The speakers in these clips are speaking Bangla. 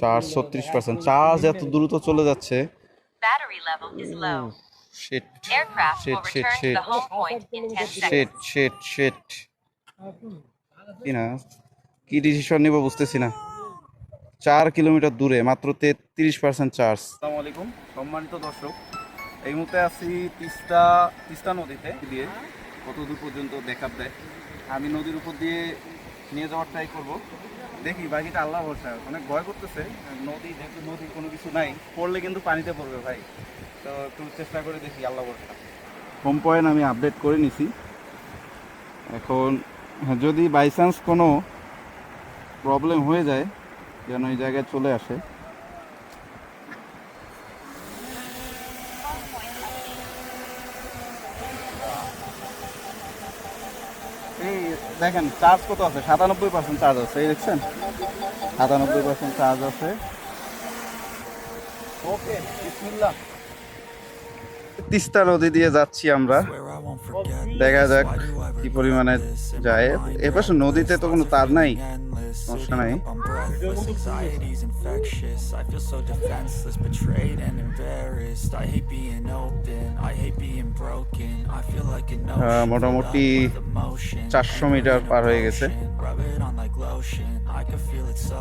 চার্জ ছত্রিশ পার্সেন্ট চার্জ এত দ্রুত চলে যাচ্ছে. শেট Aircraft Shit, will shit, return shit. to the home point in 10 শেট শেট শেট কি না কি ডিসিশন নিব বুঝতেছি না। চার কিলোমিটার দূরে মাত্র তেত্রিশ পার্সেন্ট চার্জ। আসসালামু আলাইকুম সম্মানিত দর্শক এই মুহূর্তে আছি তিস্তা তিস্তা নদীতে। দিয়ে কত দূর পর্যন্ত দেখার দেয়? আমি নদীর উপর দিয়ে নিয়ে যাওয়ার ট্রাই করব। দেখি বাকিটা আল্লাহ ভরসা। অনেক ভয় করতেছে। নদী যেহেতু নদীর কোনো কিছু নাই পড়লে কিন্তু পানিতে পড়বে ভাই। তো একটু চেষ্টা করে দেখি আল্লাহ ভরসা। হোম পয়েন্ট আমি আপডেট করে নিছি। এখন হ্যাঁ, যদি বাই চান্স কোনো প্রবলেম হয়ে যায় যেন এই জায়গায় চলে আসে এই দেখেন চার্জ কত আছে? সাতানব্বই পার্সেন্ট চার্জ আছে এই দেখছেন? সাতানব্বই পার্সেন্ট চার্জ আছে। ওকে বিসমিল্লাহ। তিস্তা নদী দিয়ে যাচ্ছি আমরা। দেখা যাক কি পরিমাণে যায়। এপাশে নদীতে তো কোনো তার নাই সমস্যা নাই। Infectious. I feel so defenseless, betrayed and embarrassed. I hate being open. I hate being broken. I feel like an ocean. মোটামুটি চারশো মিটার পার হয়ে গেছে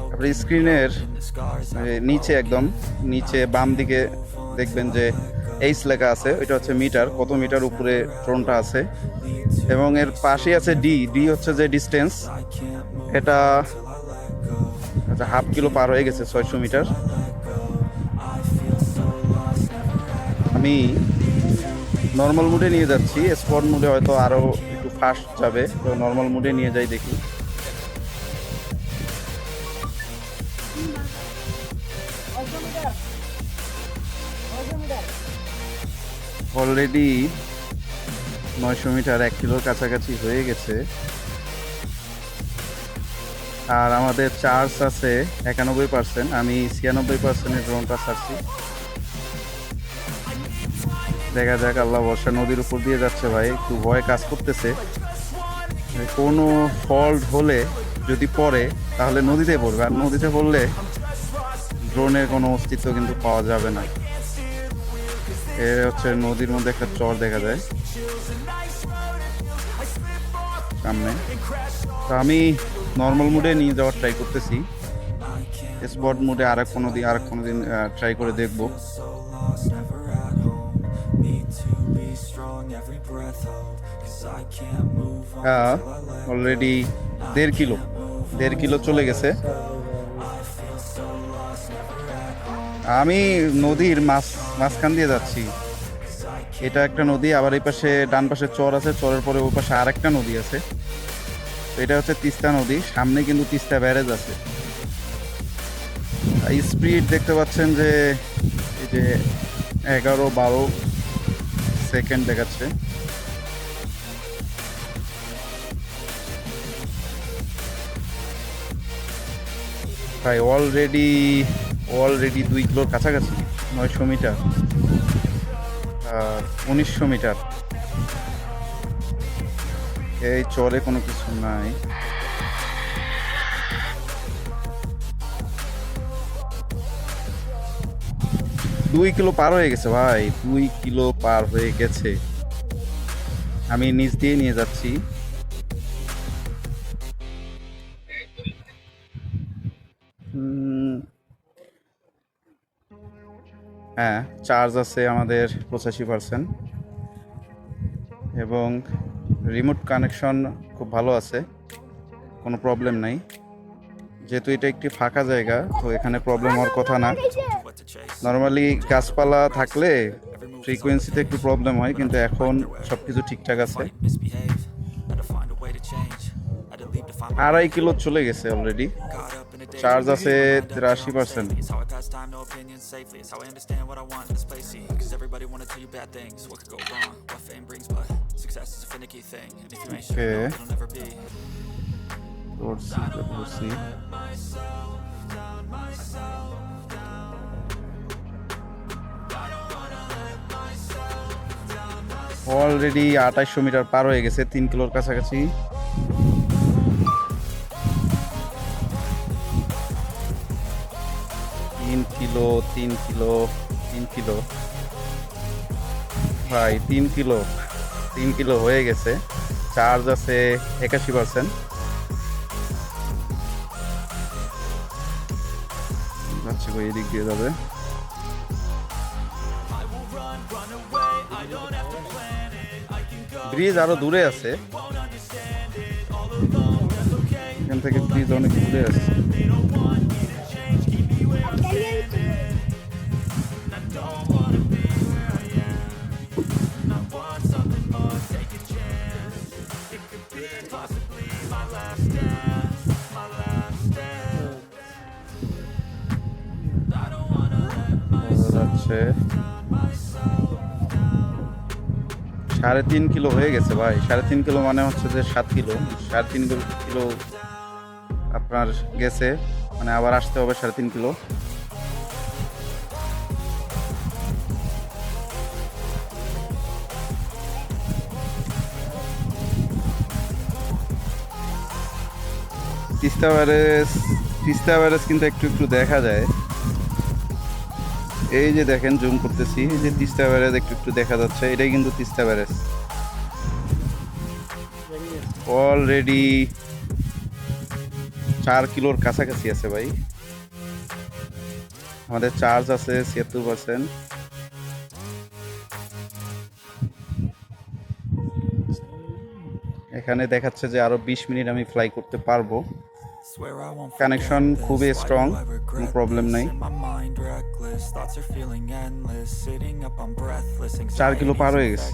তারপরে স্ক্রিনের নিচে একদম নিচে বাম দিকে দেখবেন যে এইচ লেখা আছে ওইটা হচ্ছে মিটার কত মিটার উপরে ড্রোনটা আছে এবং এর পাশে আছে ডি ডি হচ্ছে যে ডিস্টেন্স এটা আচ্ছা হাফ কিলো পার হয়ে গেছে ছয়শো মিটার। আমি নর্মাল মুডে নিয়ে যাচ্ছি স্পট মুডে হয়তো আরও একটু ফাস্ট যাবে, তো নর্মাল মুডে নিয়ে যাই দেখি। অলরেডি নয়শো মিটার এক কিলোর কাছাকাছি হয়ে গেছে। আর আমাদের চার্জ আছে একানব্বই পার্সেন্ট আমি ছিয়ানব্বই পার্সেন্টের ড্রোনটা ছাড়ছি। দেখা যাক, আল্লাহ বর্ষা নদীর উপর দিয়ে যাচ্ছে ভাই, একটু ভয় কাজ করতেছে। কোনো ফল্ট হলে যদি পড়ে, তাহলে নদীতে পড়বে। আর নদীতে পড়লে ড্রোনের কোনো অস্তিত্ব কিন্তু পাওয়া যাবে না। এ হচ্ছে নদীর মধ্যে একটা চর দেখা যায়। সামনে। তো আমি নর্মাল মুডে নিয়ে যাওয়ার ট্রাই করতেছি। স্পট মুডে আর কোনো দিন আর কোনো দিন ট্রাই করে দেখব. অলরেডি দেড় কিলো দেড় কিলো চলে গেছে। আমি নদীর মাছ, মাঝখান দিয়ে যাচ্ছি। এটা একটা নদী, আবার এই পাশে ডান পাশে চর আছে, চরের পরে ওই পাশে আরেকটা নদী আছে। এটা হচ্ছে তিস্তা নদী, সামনে কিন্তু তিস্তা ব্যারেজ আছে। স্পিড দেখতে পাচ্ছেন যে এই যে এগারো বারো সেকেন্ড দেখাচ্ছে। প্রায় অলরেডি অলরেডি দুই কিলোর কাছাকাছি, নয়শো মিটার। উনিশশো মিটার। এই চরে কোনো কিছু নাই। দুই কিলো পার হয়ে গেছে ভাই, দুই কিলো পার হয়ে গেছে। আমি নিচ দিয়ে নিয়ে যাচ্ছি। হ্যাঁ চার্জ আছে আমাদের পঁচাশি পার্সেন্ট এবং রিমোট কানেকশন খুব ভালো আছে, কোনো প্রবলেম নাই। যেহেতু এটা একটি ফাঁকা জায়গা, তো এখানে প্রবলেম হওয়ার কথা না। নর্মালি গাছপালা থাকলে ফ্রিকোয়েন্সিতে একটু প্রবলেম হয়, কিন্তু এখন সব কিছু ঠিকঠাক আছে। আড়াই কিলো চলে গেছে অলরেডি. চার্জ আছে তিরাশি percent Opinions safely. It's how I understand what I want in this place. See, cause everybody wanna tell you bad things. What could go wrong? What fame brings, but success is a finicky thing. And if you ain't sure, it'll never be. করছি করছি অলরেডি আঠাইশশো মিটার পার হয়ে গেছে তিন কিলোর কাছাকাছি কিলো, তিন কিলো তিন কিলো। ভাই, তিন কিলো তিন কিলো হয়ে গেছে। চার্জ আছে একাশি পার্সেন্ট যাচ্ছে এদিক দিয়ে যাবে। ব্রিজ আরও দূরে আছে। এখান থেকে ব্রিজ অনেক দূরে আছে। যাচ্ছে সাড়ে তিন কিলো হয়ে গেছে ভাই। সাড়ে তিন কিলো মানে হচ্ছে যে সাত কিলো। সাড়ে তিন কিলো- আপনার গেছে। মানে আবার আসতে হবে সাড়ে তিন kilo. Teesta barrage Teesta barrage কিন্তু একটু একটু দেখা যায়। এই যে দেখেন জুম করতেছি। এই যে তিস্তা ব্যারেজ একটু একটু দেখা যাচ্ছে। এটাই কিন্তু তিস্তা ব্যারেজ। অলরেডি চার কিলোর কাছাকাছি আছে ভাই। আমাদের চার্জ আছে ছিয়াত্তর পার্সেন্ট এখানে দেখাচ্ছে যে আরও বিশ মিনিট আমি ফ্লাই করতে পারব। Swear I won't Connection forget this. খুবই. Sitting up, I'm breathless. চার কিলো পার হয়ে গেছে।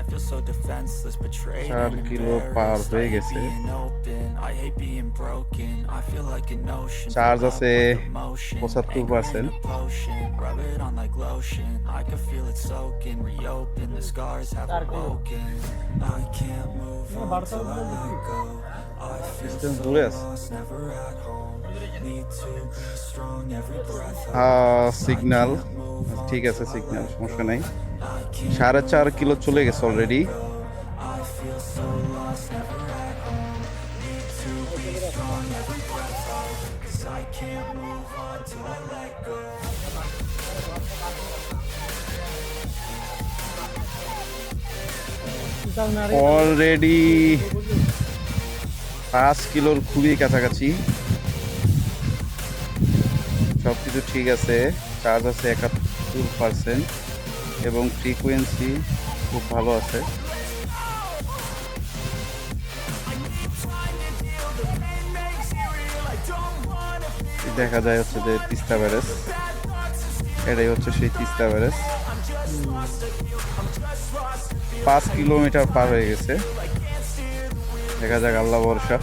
I feel so defenseless, betrayed চার কিলো পার. হয়ে গেছে। চার্জ আছে with emotion. 75% Anger in a potion. Rub it on like lotion. I can feel it soaking. Reopen. The scars have awoken. I can't move on I let go. Jestem ঠিক আছে সিগনাল সমস্যা নেই। সাড়ে চার কিলো চলে গেছে অলরেডি অলরেডি পাঁচ কিলোর খুবই কাছাকাছি। সব কিছু ঠিক আছে চার্জ আছে একাত্তর পার্সেন্ট এবং ফ্রিকোয়েন্সি খুব ভালো আছে। দেখা যায় হচ্ছে যে তিস্তা ব্যারেজ এটাই হচ্ছে সেই তিস্তা ব্যারেজ পাঁচ কিলোমিটার পার হয়ে গেছে। দেখা যাক, আল্লাহ ভরসা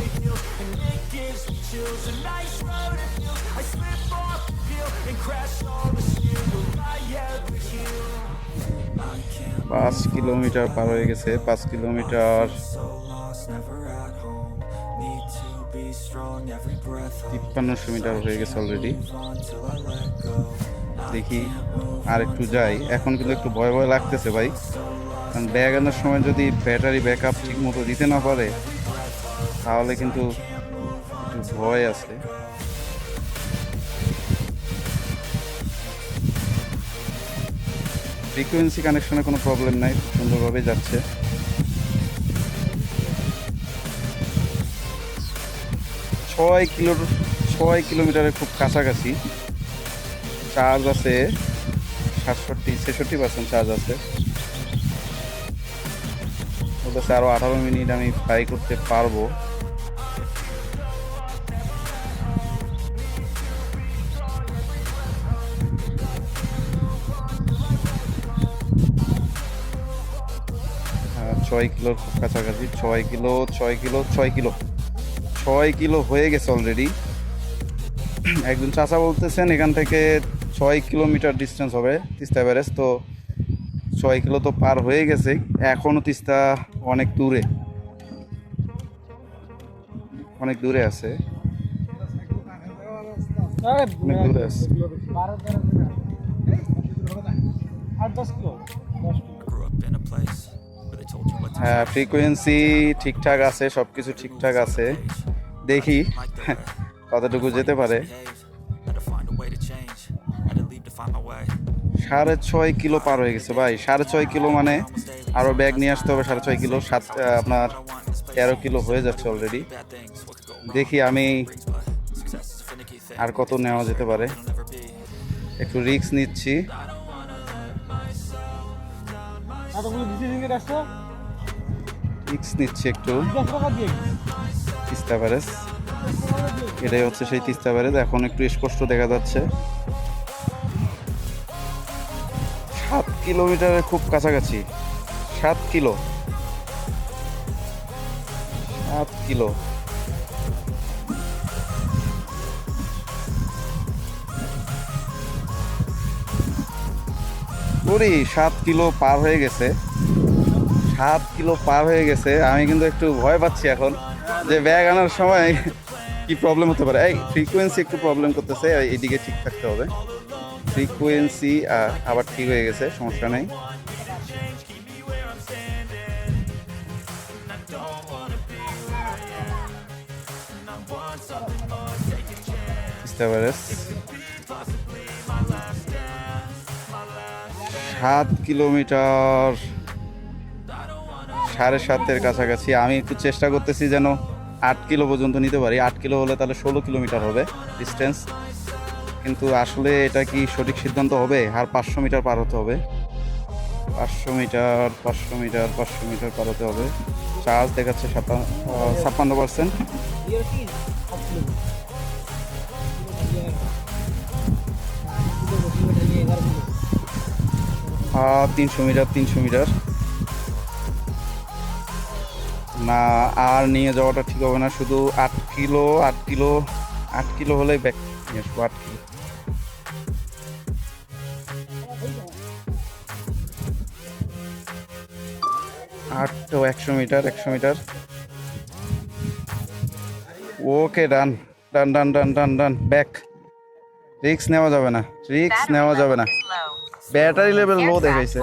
পাঁচ কিলোমিটার পার হয়ে গেছে, পাঁচ কিলোমিটার. তিপ্পান্নশো মিটার হয়ে গেছে অলরেডি. দেখি আর একটু যাই এখন কিন্তু একটু ভয় ভয় লাগতেছে ভাই কারণ ব্যাগ আনার সময় যদি ব্যাটারি ব্যাক আপ ঠিক মতো দিতে না পারে তাহলে কিন্তু একটু ভয় আছে। ফ্রিকোয়েন্সি কানেকশনে কোনো প্রবলেম নাই সুন্দরভাবে যাচ্ছে। ছয় কিলোর ছয় কিলোমিটারের খুব কাছাকাছি। চার্জ আছে সাতষট্টি, ছেষট্টি পার্সেন্ট চার্জ আছে। বলতেছে আরও আঠারো মিনিট আমি ফ্লাই করতে পারব। ছয় কিলোর কাছাকাছি ছয় কিলো ছয় কিলো ছয় কিলো। ছয় কিলো হয়ে গেছে অলরেডি একজন চাচা বলতেছেন এখান থেকে ছয় কিলোমিটার ডিস্টেন্স হবে তিস্তা ব্যারেজ তো ছয় কিলো তো পার হয়ে গেছে এখনও তিস্তা অনেক দূরে। অনেক দূরে আছে। অনেক দূরে আছে। Grew up in a place হ্যাঁ ফ্রিকোয়েন্সি ঠিকঠাক আছে সব কিছু ঠিকঠাক আছে দেখি কতটুকু যেতে পারে. সাড়ে ছয় কিলো পার হয়ে গেছে ভাই সাড়ে ছয় কিলো মানে আরও ব্যাগ নিয়ে আসতে হবে, সাড়ে ছয় কিলো, সাত আপনার তেরো কিলো হয়ে যাচ্ছে অলরেডি? দেখি আমি আর কত নেওয়া যেতে পারে. একটু রিস্ক নিচ্ছি রিস্ক নিচ্ছি একটু। তিস্তা ব্যারেজ। এটাই হচ্ছে সেই তিস্তা ব্যারেজ। এখন একটু স্পষ্ট দেখা যাচ্ছে। সাত কিলোমিটারের খুব কাছাকাছি। সাত কিলো। সাত কিলো। ওরে, সাত কিলো পার হয়ে গেছে। সাত কিলো পার হয়ে গেছে। আমি কিন্তু একটু ভয় পাচ্ছি এখন যে ব্যাগ আনার সময় কি প্রবলেম হতে পারে। এই ফ্রিকোয়েন্সি একটু প্রবলেম করতেছে এইদিকে ঠিক থাকতে হবে। ফ্রিকোয়েন্সি আবার ঠিক হয়ে গেছে, সমস্যা নেই। সাত কিলোমিটার সাড়ে সাতের কাছাকাছি। আমি একটু চেষ্টা করতেছি যেন আট কিলো পর্যন্ত নিতে পারি। আট কিলো হলে তাহলে ষোলো কিলোমিটার হবে ডিস্টেন্স কিন্তু আসলে এটা কি সঠিক সিদ্ধান্ত হবে? আর পাঁচশো মিটার পার হতে হবে। পাঁচশো মিটার পাঁচশো মিটার পাঁচশো মিটার পার হতে হবে। চার্জ দেখাচ্ছে ছাপ্পান্ন পার্সেন্ট তিনশো মিটার তিনশো মিটার। না আর নিয়ে যাওয়াটা ঠিক হবে না। শুধু আট কিলো আট কিলো আট কিলো হলেই ব্যাগ নিয়ে আসব আট কিলো। আট তো একশো মিটার একশো মিটার। ওকে ডান ডান ডান ডান ডান ডান ব্যাক রিক্স নেওয়া যাবে না রিক্স নেওয়া যাবে না। ব্যাটারি লেভেল লো দেখাইছে।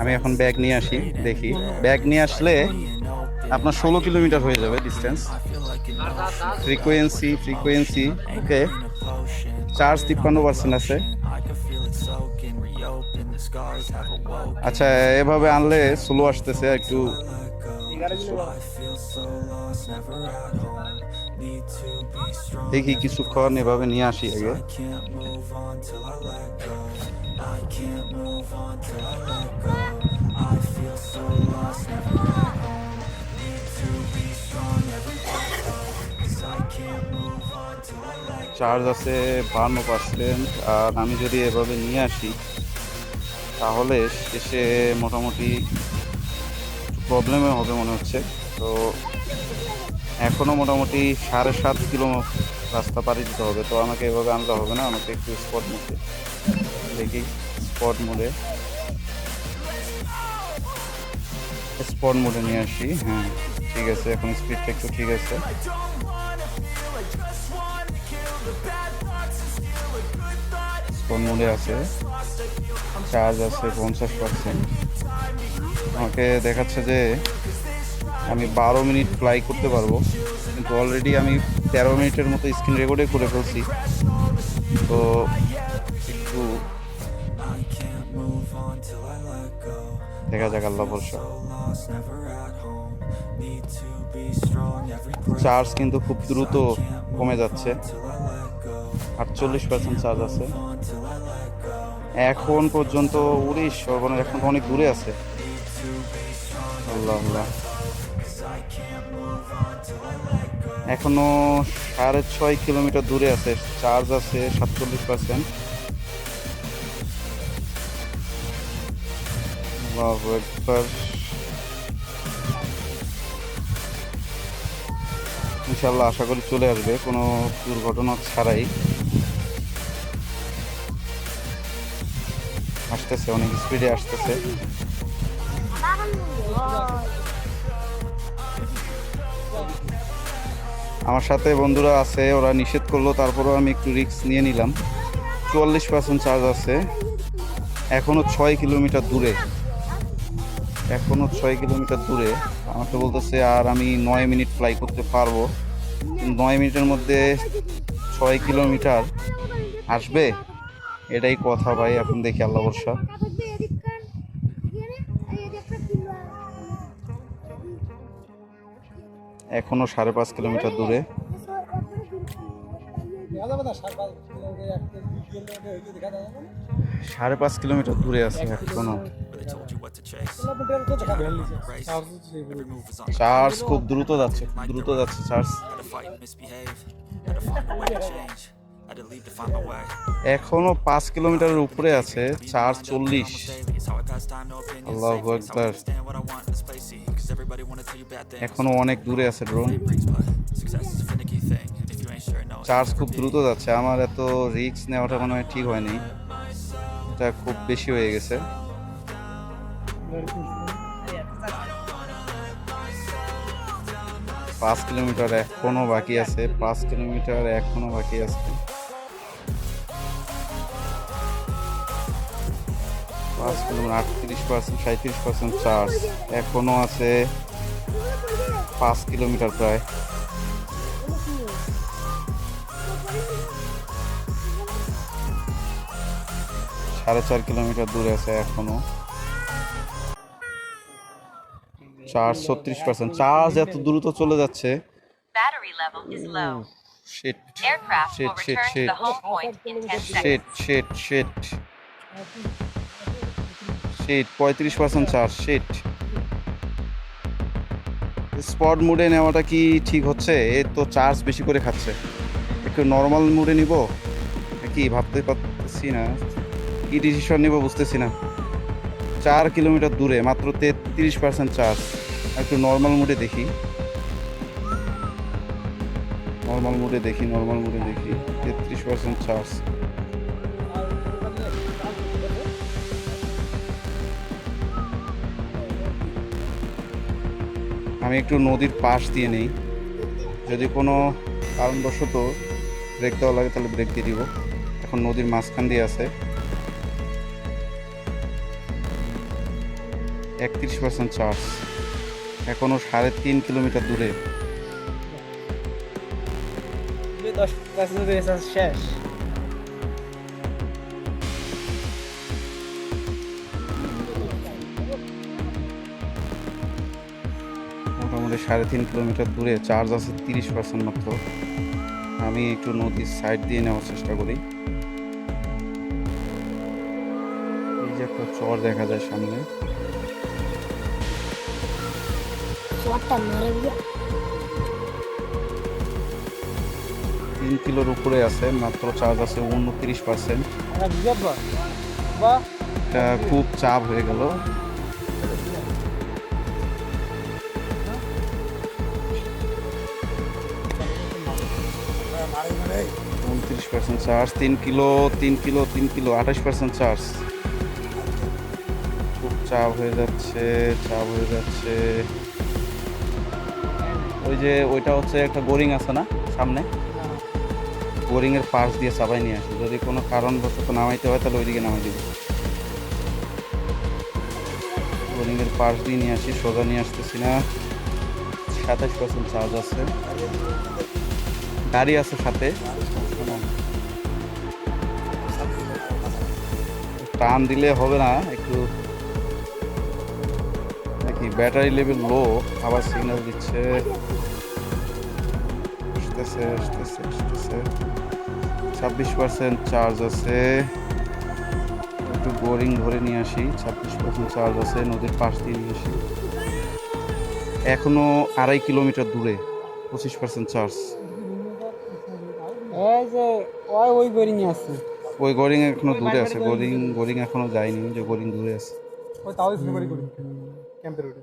আমি এখন ব্যাগ নিয়ে আসি দেখি। ব্যাগ নিয়ে আসলে আপনার 16 কিলোমিটার হয়ে যাবে distance frequency frequency okay charge তিপ্পান্ন পার্সেন্ট আছে। আচ্ছা এভাবে আনলে স্লো আসতেছে একটু দেখি কিছুক্ষণ এভাবে নিয়ে আসি আগে। চার্জ আছে বান্ন পার্সেন্ট আর আমি যদি এভাবে নিয়ে আসি তাহলে এসে মোটামুটি প্রবলেমে হবে মনে হচ্ছে। তো এখনও মোটামুটি সাড়ে সাত কিলো রাস্তা পাড়ি দিতে হবে। তো আমাকে এভাবে আনতে হবে না, আমাকে একটু স্পট মোডে দেখি, স্পট মোডে। স্পট মোডে নিয়ে আসি হ্যাঁ ঠিক আছে, এখন স্পিডটা একটু ঠিক আছে। স্পট মোডে আছে চার্জ আছে পঞ্চাশ পার্সেন্ট আমাকে দেখাচ্ছে যে আমি বারো মিনিট ফ্লাই করতে পারব কিন্তু অলরেডি আমি তেরো মিনিটের মতো স্ক্রিন রেকর্ডে করে ফেলছি তো একটু. দেখা যাক আল্লাহ breath. চার্জ কিন্তু খুব দ্রুত কমে যাচ্ছে. আটচল্লিশ পার্সেন্ট চার্জ আছে. এখন পর্যন্ত উড়িশ সর্বনের এখন তো অনেক দূরে আছে. আল্লাহ আল্লাহ let go. এখনও সাড়ে ছয় কিলোমিটার দূরে আছে। চার্জ আছে সাতচল্লিশ পার্সেন্ট একবার। ইনশাল্লাহ আশা করি চলে আসবে, কোনো দুর্ঘটনা ছাড়াই। আসতেছে, অনেক স্পিডে আসতেছে। আমার সাথে বন্ধুরা আছে, ওরা নিষেধ করল, তারপরেও আমি একটু রিস্ক নিয়ে নিলাম। চুয়াল্লিশ পার্সেন্ট চার্জ আছে। এখনও ছয় কিলোমিটার দূরে। এখনও ছয় কিলোমিটার দূরে। আমাকে বলতেছে, আর আমি নয় মিনিট ফ্লাই করতে পারব। নয় মিনিটের মধ্যে ছয় কিলোমিটার আসবে? এটাই কথা ভাই, এখন দেখি আল্লাহ বর্ষা এখনও সাড়ে পাঁচ কিলোমিটার দূরে। সাড়ে পাঁচ কিলোমিটার দূরে আছে এখনও। চার্জ খুব দ্রুত যাচ্ছে দ্রুত যাচ্ছে চার্জ। এখনও পাঁচ কিলোমিটারের উপরে আছে চার চল্লিশ। এখনও অনেক দূরে আছে ড্রোন চার্জ খুব দ্রুত যাচ্ছে আমার এত রিক্স নেওয়াটা মনে হয় ঠিক হয়নি। এটা খুব বেশি হয়ে গেছে। পাঁচ কিলোমিটার এখনও বাকি আছে পাঁচ কিলোমিটার এখনও বাকি আছে। পাঁচ কিলোমিটার আটত্রিশ পার্সেন্ট সাঁত্রিশ পার্সেন্ট চার্জ এখনও আছে পাঁচ কিলোমিটার প্রায় সাড়ে চার কিলোমিটার দূরে আছে এখনও চার্জ ছত্রিশ পার্সেন্ট চার্জ এত দ্রুত চলে যাচ্ছে low. Shit Aircraft Shit, will return shit. to the home point in 10 seconds. Shit shit shit shit পঁয়ত্রিশ পার্সেন্ট চার্জ শিট স্পট মুডে নেওয়াটা কি ঠিক হচ্ছে? এ তো চার্জ বেশি করে খাচ্ছে। একটু নর্মাল মুডে নিব? কি ভাবতে পারতেছি না। কি ডিসিশন নিব বুঝতেছি না। চার কিলোমিটার দূরে, মাত্র তেত্রিশ পার্সেন্ট চার্জ একটু নর্মাল মুডে দেখি। নর্মাল মুডে দেখি নর্মাল মুডে দেখি। তেত্রিশ পার্সেন্ট চার্জ আমি একটু নদীর পাশ দিয়ে নেই। যদি কোনো কারণবশত ব্রেক দেওয়া লাগে, তাহলে ব্রেক দিয়ে দিব। এখন নদীর মাঝখান দিয়ে আছে। একত্রিশ পার্সেন্ট চার্জ এখনও সাড়ে তিন কিলোমিটার দূরে। শেষ। সাড়ে তিন কিলোমিটার দূরে চার্জ আছে তিরিশ পার্সেন্ট মাত্র। আমি একটু নদীর সাইড দিয়ে নেওয়ার চেষ্টা করি। এই যে একটা চর দেখা যায় সামনে। তিন কিলোর উপরে আছে মাত্র চার্জ আছে উনত্রিশ পার্সেন্ট খুব চাপ হয়ে গেল। পার্সেন্ট চার্জ তিন কিলো তিন কিলো তিন কিলো, আঠাশ পার্সেন্ট চার্জ খুব চাপ হয়ে যাচ্ছে, চাপ হয়ে যাচ্ছে। ওই যে ওইটা হচ্ছে একটা বোরিং আছে না, সামনে? বোরিং এর পাশ দিয়ে চাপাই নিয়ে আসি। যদি কোনো কারণবশত নামাইতে হয়, তাহলে ওইদিকে নামাই দিব। বোরিং এর পাশ দিয়ে নিয়ে আসি, সোজা নিয়ে আসতেছি না। সাতাশ পার্সেন্ট চার্জ আছে। গাড়ি আছে সাথে। টান দিলে হবে না, একটু নাকি ব্যাটারি লেভেল লো আবার সিগন্যাল দিচ্ছে। আসতেছে আসতেছে আসতেছে। ছাব্বিশ পার্সেন্ট চার্জ আছে। একটু বোরিং ধরে নিয়ে আসি, ছাব্বিশ পার্সেন্ট চার্জ আছে, নদীর পাশ দিয়ে নিয়ে আসি। এখনও আড়াই কিলোমিটার দূরে, পঁচিশ পার্সেন্ট চার্জ এই যে, ওই বোরিং আছে। ওই গোরিং এখনও দূরে আছে। গোরিং গোরিং এখনও যায়নি যে গোরিং দূরে আছে। ওই তাও শুরু করি করি ক্যাম্পের রোডে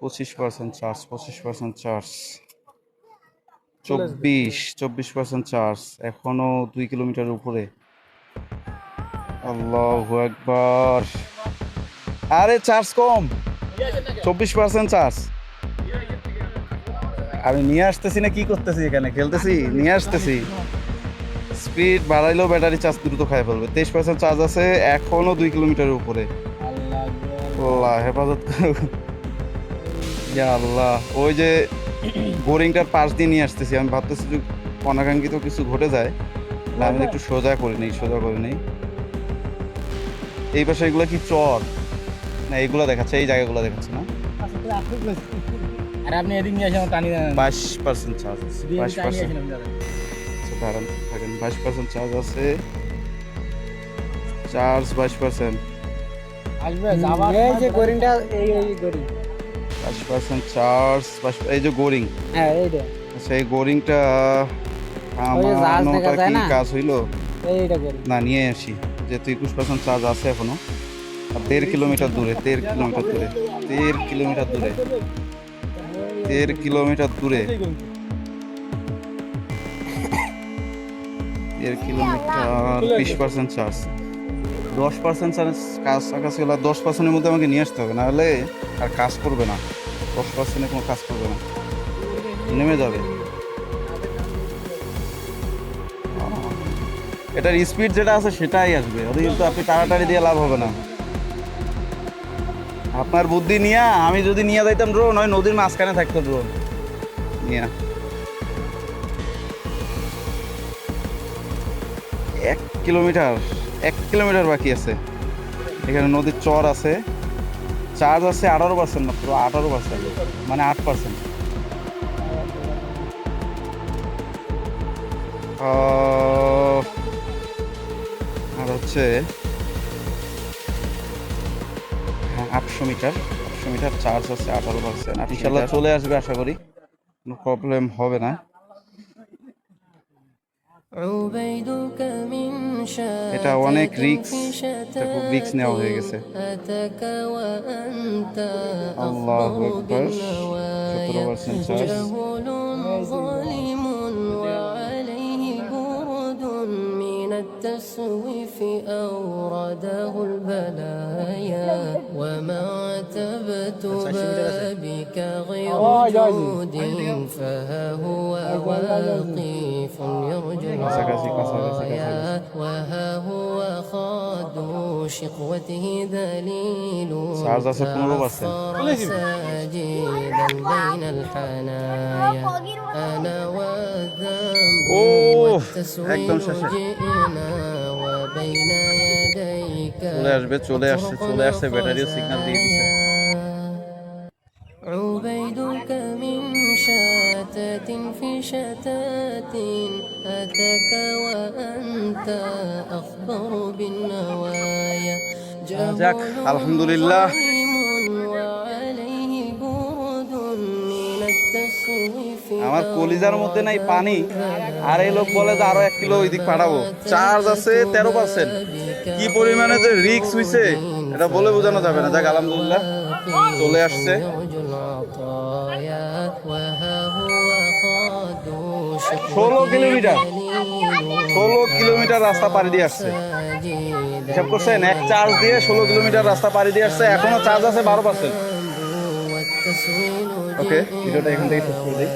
পঁচিশ পার্সেন্ট চার্জ পঁচিশ পার্সেন্ট চার্জ চব্বিশ চব্বিশ পার্সেন্ট চার্জ এখনও দুই কিলোমিটার উপরে। আল্লাহ একবার আরে চার্জ কম। চব্বিশ পার্সেন্ট চার্জ আমি নিয়ে আসতেছি না কি করতেছি এখানে? খেলতেছি নিয়ে আসতেছি। স্পিড বাড়াইলেও ব্যাটারি চার্জ দ্রুত খাই ফেলবে। তেইশ পার্সেন্ট চার্জ আছে এখনও দুই কিলোমিটারের উপরে। আল্লাহ হেফাজত। আল্লাহ ওই যে বোরিংটার পাশ দিয়ে নিয়ে আসতেছি। আমি ভাবতেছি যে অনাকাঙ্ক্ষিত কিছু ঘটে যায় আমি একটু সোজা করে নিই সোজা করে নিই। এই পাশে এগুলো কি চর? না এগুলো দেখাচ্ছে এই জায়গাগুলো দেখাচ্ছে না। আর আপনি এদিক নিয়ে আসেন টানি বাইশ পার্সেন্ট চার্জ আছে বাইশ পার্সেন্ট দাদা দাঁড়ান থাকেন। বাইশ পার্সেন্ট চার্জ আছে। চার্জ বাইশ পার্সেন্ট আসবে এই যে গোরিংটা এই এই গোরিং বাইশ পার্সেন্ন্ট চার্জ এই যে গোরিং হ্যাঁ যায় কি কাজ হইল? না নিয়ে আসি। যেহেতু একুশ পার্সেন্ট চার্জ আছে এখনও। দেড় কিলোমিটার দূরে দেড় কিলোমিটার দূরে দেড় কিলোমিটার দূরে দেড় কিলোমিটার দূরে। দেড় কিলোমিটার বিশ পার্সেন্ট চার্জ দশ পার্সেন্ট চার্জ কাজ কাছাকাছি হলে দশ পার্সেন্টের মধ্যে আমাকে নিয়ে আসতে হবে নাহলে আর কাজ করবে না। দশ পার্সেন্টে কোনো কাজ করবে না। নেমে যাবে। এটার স্পিড যেটা আছে সেটাই আসবে। ওটা কিন্তু আপনি তাড়াতাড়ি দিয়ে লাভ হবে না। আপনার বুদ্ধি নিয়ে আমি যদি নিয়ে যাইতাম ড্রোন ওই নদীর মাঝখানে থাকতো ড্রোন নিয়ে। কিলোমিটার এক কিলোমিটার বাকি আছে। এখানে নদীর চর আছে। চার্জ আছে আঠারো পার্সেন্ট মাত্র আঠারো পার্সেন্ট মানে আট পার্সেন্ট আর হচ্ছে হ্যাঁ আটশো মিটার। আটশো মিটার চার্জ আছে আঠারো পার্সেন্ট চলে আসবে আশা করি। কোনো প্রবলেম হবে না। এটা অনেক রিক্স এটা খুব রিক্স নেওয়া হয়ে গেছে। আল্লাহ আকবার। সতেরো পার্সেন্ট চার্জ التسويف أورده البلايا وما عتبت بابك غير جود فها هو آه، واقف يرجو آه، الرايا وها هو وعرض شقوته ذليل وتعفر ساجدا بين الحنايا أنا والذنب والتسويل جئنا وبين يديك عبيدك من شتات في شتات أتاك وأنت أخبر بالنوايا যাক, আলহামদুলিল্লাহ। ظالم وعليه برد من التسويف আমার কলিজার মধ্যে নাই পানি আর এই লোক বলে যে আরো এক কিলো ওইদিক পাঠাবো চার্জ আছে তেরো পার্সেন্ট কি পরিমাণে যে রিক্স হইছে এটা বলে বোঝানো যাবে না যাক আলহামদুলিল্লাহ চলে আসছে ষোলো কিলোমিটার। ষোলো কিলোমিটার রাস্তা পাড়ি দিয়ে আসছে। হিসাব করছেন, এক চার্জ দিয়ে ষোলো কিলোমিটার রাস্তা পাড়ি দিয়ে আসছে, এখনও চার্জ আছে বারো পার্সেন্ট। ওকে, ভিডিওটা এখান থেকে শেষ করে দিই।